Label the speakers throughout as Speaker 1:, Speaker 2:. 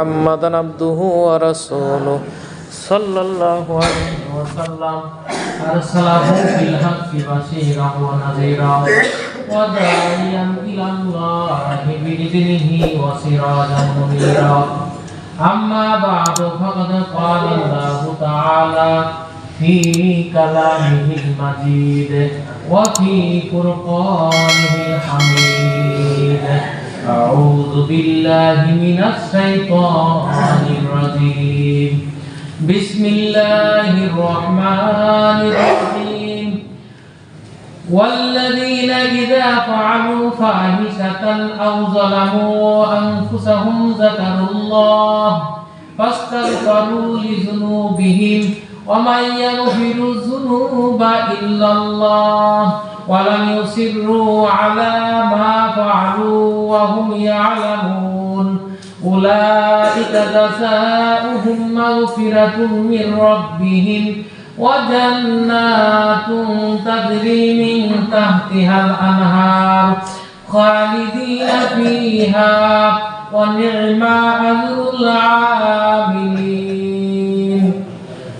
Speaker 1: محمدا عبده ورسوله صلى الله عليه وسلم
Speaker 2: أرسله بالحق بشيرا ونذيرا وداعيا إلى الله بإذنه وسراجا منيرا أما بعد فقد قال الله تعالى في كلامه المجيد وفي فرقانه الحميد أعوذ بالله من الشيطان الرجيم. بسم الله الرحمن الرحيم. والذين إذا فعلوا فاحشة أو ظلموا أنفسهم ذكروا الله فاستغفروا لذنوبهم ومن يغفر الذنوب إلا الله ولم يصروا على أولئك جزاؤهم مغفرة من ربهم وجنات تجري من تحتها الأنهار خالدين فيها ونعم أجر العاملين.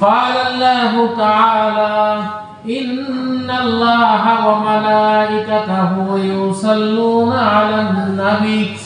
Speaker 2: قال الله تعالى إن الله وملائكته يصلون على النبي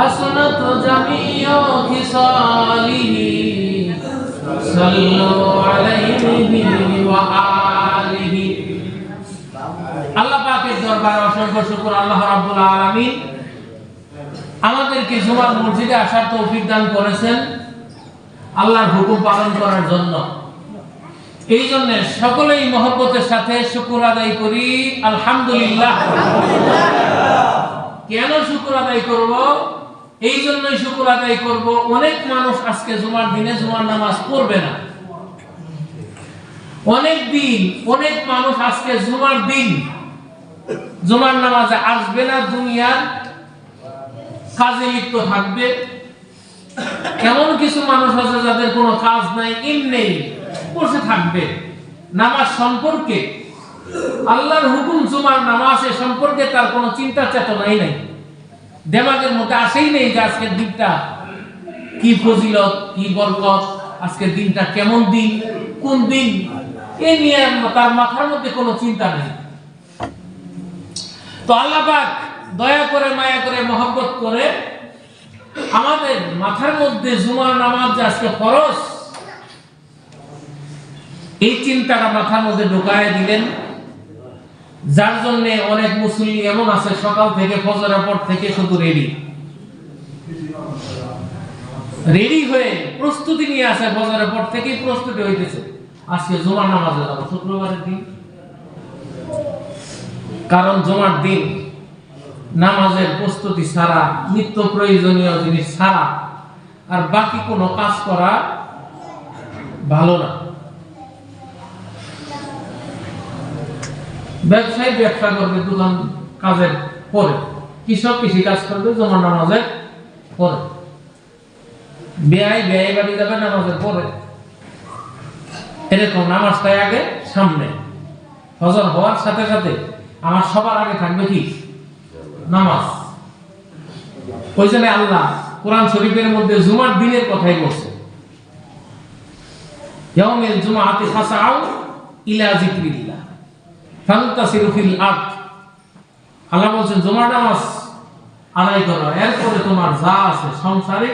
Speaker 2: حسنت جميع خصاله صلوا عليه وآله আল্লাহ পাকের দরবারে অসংখ্য শুকর আল্লাহ রাব্বুল আলামিন আমাদেরকে জুমার মসজিদে আসার তৌফিক দান করেছেন আল্লাহর হুকুম পালন করার জন্য এই জন্য সকলেই মহব্বতের সাথে শুকুর আদায় করি আলহামদুলিল্লাহ কেন শুকুর আদায় করব এই জন্যই শুকুর আদায় করব। অনেক মানুষ আজকে জুমার দিনে জুমার নামাজ পড়বে না। অনেক দিন, অনেক মানুষ আজকে জুমার দিন জুমার নামাজে আসবে না, দুনিয়ার কাজে লিপ্ত থাকবে। এমন কিছু মানুষ আছে যাদের কোনো কাজ নাই এমনি বসে থাকবে। নামাজ সম্পর্কে, আল্লাহর হুকুম জুমার নামাজ সম্পর্কে তার কোনো চিন্তা চেতনাই নাই। দেমাগের মধ্যে আসেই নেই যে আজকের দিনটা কি ফজিলত, কি বরকত, আজকের দিনটা কেমন দিন, কোন দিন? এ নিয়ে তার মাথার মধ্যে কোনো চিন্তা নেই। তো আল্লাহ দয়া করে, মায়া করে, মহব্বত করে আমাদের মাথার মধ্যে জুমার নামাজ যে আজকে ফরজ, এই চিন্তাটা মাথার মধ্যে ঢুকায় দিলেন। যার জন্য অনেক মুসলিম এমন আছে, সকাল থেকে ফজরের পর থেকে শুধু রেডি রেডি হয়ে প্রস্তুতি নিয়ে আসে, ফজরের পর থেকেই প্রস্তুতি হইতেছে। আজকে জুমার নামাজে যাব, শুক্রবারের দিন। কারণ জমার দিন নামাজের প্রস্তুতি ছাড়া, নিত্য প্রয়োজনীয় জিনিস ছাড়া, আর বাকি কোনো কাজ করা ভালো না। ব্যবসায়ী ব্যবসা করবে দুজন কাজের পরে, কৃষক কৃষি কাজ করবে, জমা নামাজের পরে। ব্যয় ব্যয় বাড়ি যাবে নামাজের পরে। এরকম নামাজটাই আগে সামনে। ফজর হওয়ার সাথে সাথে আমার সবার আগে থাকবে কি? নামাজ। ওই জন্য আল্লাহ কোরআন শরীফের মধ্যে জুমার দিনের কথাই বলছে। ইলা যিকরিল্লাহ ফান্তাসিরু ফিল আরদ। আল্লাহ বলছেন, জুমার নামাজ আদায় করো। এরপরে তোমার যা আছে সংসারে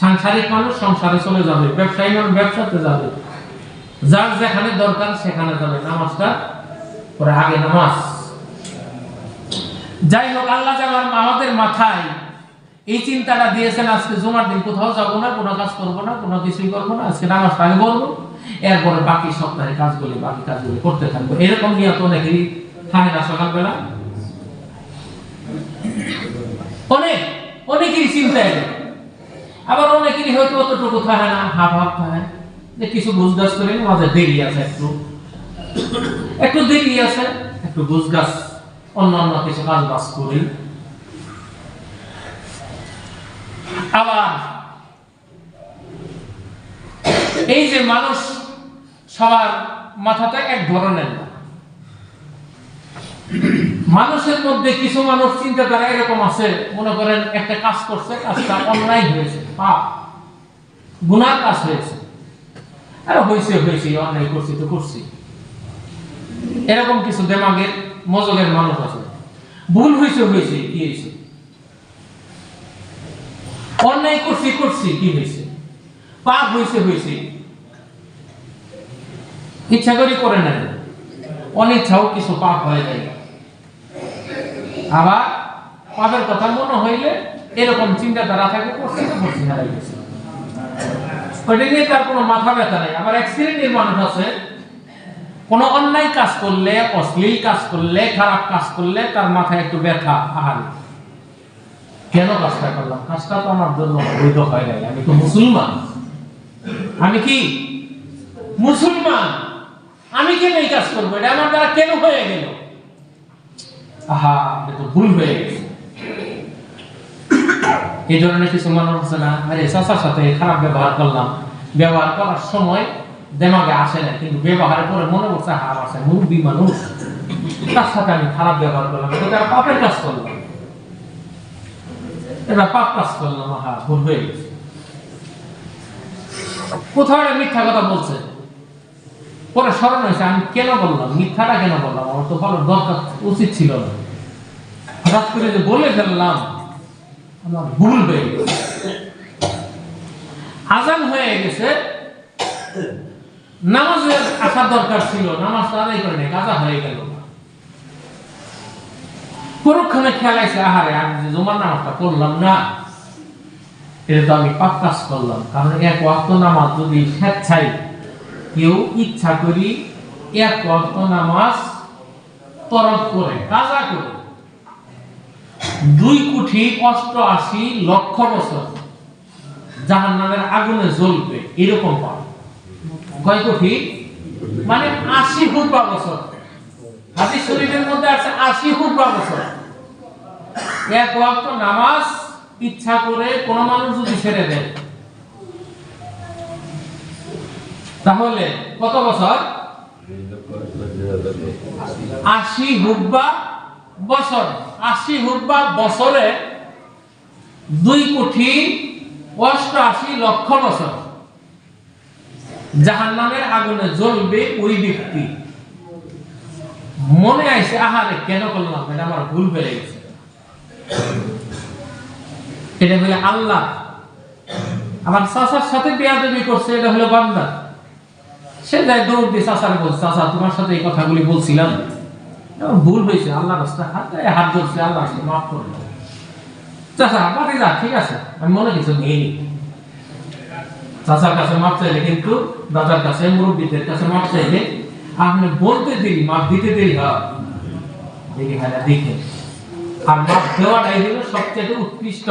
Speaker 2: সাংসারিক মানুষ সংসারে চলে যাবে, ব্যবসায়ী মানুষ ব্যবসাতে যাবে। যার যেখানে দরকার সেখানে যাবে। নামাজটা পরে আগে নামাজ। যাই হোক, আল্লাহ যেন আমাদের মাথায় এই চিন্তাটা দিয়েছেন, আজকে জুমার দিন কোথাও যাব না, কোনো কাজ করব না, কোনো কিছুই করব না, আজকে নামাজটা আমি বলব এরপরে বাকি সপ্তাহে কাজগুলি, বাকি কাজগুলি করতে থাকব। এরকম নিয়ে তো অনেকেরই থাকে না সকালবেলা। অনেক, অনেকেরই চিন্তা এলো আবার অনেকেরই হয়তো অতটুকু থাকে না হাফ হাফ থাকে। যে কিছু গুজগাছ করে, মাঝে দেরি আছে একটু। একটু দেরি আছে, একটু গুজগাছ অন্যান্য কিছু কাজ বাজ করি। আবার এই যে মানুষ সবার মাথাতে এক ধরনের মানুষের মধ্যে কিছু মানুষ চিন্তাধারা এরকম আছে, মনে করেন একটা কাজ করছে, কাজটা অন্যায় হয়েছে, পাপ, গুনার কাজ হয়েছে। আরে হয়েছে হয়েছে, অন্যায় করছি তো করছি। এরকম কিছু দেমাগের মজগের মানুষ আছে। ভুল হয়েছে হয়েছে, কি হয়েছে? অন্যায় করছি করছি, কি হয়েছে? পাপ হয়েছে হয়েছে। ইচ্ছা করে করে নেন। অনিচ্ছাও কিছু পাপ হয়ে যায়। আবার পাপের কথা মনে হইলে এরকম চিন্তাধারা থাকে করছি তো করছি হারাই নিয়ে তার কোনো মাথা ব্যথা নেই। আবার এক শ্রেণির মানুষ আছে, কোনো অন্যায় কাজ করলে, অশ্লীল কাজ করলে, খারাপ কাজ করলে তার মাথায় একটু ব্যথা, আহারে। কেন কাজটা করলাম? কাজটা তো আমার জন্য বৈধ হয় নাই। আমি তো মুসলমান। আমি কি মুসলমান? আমি কেন এই কাজ করব? এটা আমার দ্বারা কেন হয়ে গেল? আহা, এটা তো ভুল হয়ে গেছে। এই ধরনের কিছু মানুষ আছে না, আরে চাচার সাথে খারাপ ব্যবহার করলাম। ব্যবহার করার সময় দেমাগে আসে না, কিন্তু ব্যবহারের পরে মনে করছে হার আছে মুরব্বী মানুষ। তার সাথে আমি খারাপ ব্যবহার করলাম, এটা তো একটা পাপের কাজ করলাম। এটা পাপ কাজ করলাম হ্যাঁ ভুল হয়ে গেছে। কোথাও মিথ্যা কথা বলছে? পরে স্মরণ হয়েছে, আমি কেন বললাম? মিথ্যাটা কেন বললাম? আমার তো বলার দরকার উচিত ছিল না। হঠাৎ করে যে বলে ফেললাম, আমার ভুল হয়ে গেছে। আজান হয়ে গেছে। নামাজের আসার দরকার ছিল, নামাজ আদায় করে নেই কাজা হয়ে গেল। পরক্ষণে খেয়াল আছে, আহারে, আমি যে জমার নামাজটা করলাম না, এটা তো আমি পাপ কাজ করলাম। কারণ এক ওয়াক্ত নামাজ যদি স্বেচ্ছায় কেউ ইচ্ছা করি এক ওয়াক্ত নামাজ তরফ করে, কাজা করে। দুই কোটি অষ্টআশি লক্ষ বছর জাহান নামের আগুনে জ্বলবে, এরকম পাবে কয় কোটি? মানে আশি হুরবা বছর। হাদিস শরীফের মধ্যে আছে আশি হুরবা বছর। এক ওয়াক্ত নামাজ ইচ্ছা করে কোন মানুষ যদি ছেড়ে দেয় তাহলে কত বছর? আশি হুব্বা বছর। আশি হুব্বা বছরে দুই কোটি অষ্টআশি লক্ষ বছর। জাহান নামের আগুনে জ্বলবে ওই ব্যক্তি। মনে আইছে, আহারে, কেন করলাম এটা আমার ভুল হয়ে গেছে। এটা হলো আল্লাহ। আমার চাচার সাথে বেয়াদবি করছে, এটা হলো বান্দা। সে যায় দৌড় দিয়ে চাচারে বলছে, চাচা, তোমার সাথে এই কথাগুলি বলছিলাম। ভুল হয়েছে আল্লাহ রাস্তা হাত হাত ধরছে, আল্লাহ রাস্তা মাফ করল চাচা বাকি যা, ঠিক আছে, আমি মনে কিছু নিয়ে চাচার কাছে মাপ চাইলে কিন্তু দাদার কাছে, মুরব্বীদের কাছে মাপ চাইলে আপনি বলতে দেরি, মাপ দিতে দেরি হয়। দেখে হ্যাঁ দেখে। আর মাপ দেওয়াটাই হলো সবচেয়ে উৎকৃষ্ট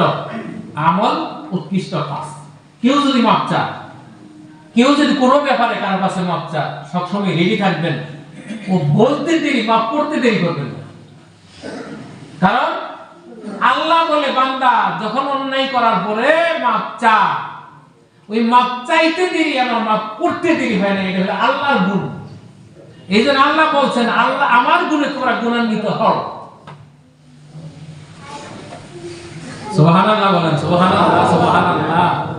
Speaker 2: আমল, উৎকৃষ্ট কাজ। কেউ যদি মাপ চায় কেউ যদি কোনো ব্যাপারে কারও কাছে মাপ চায়, সবসময় রেডি থাকবেন। ও বলতে দেরি মাপ করতে দেরি করবেন কারণ আল্লাহ বলে, বান্দা, যখন অন্যায় করার পরে মাপ চা। ওই মাপ চাইতে দেরি আমার মাপ করতে দেরি হয় না, এটা হলো আল্লাহর গুণ। এই জন্য আল্লাহ বলছেন, আল্লাহ আমার গুণে তোমরা গুণান্বিত হও। সুবহানাল্লাহ বলেন, সুবহানাল্লাহ সুবহানাল্লাহ।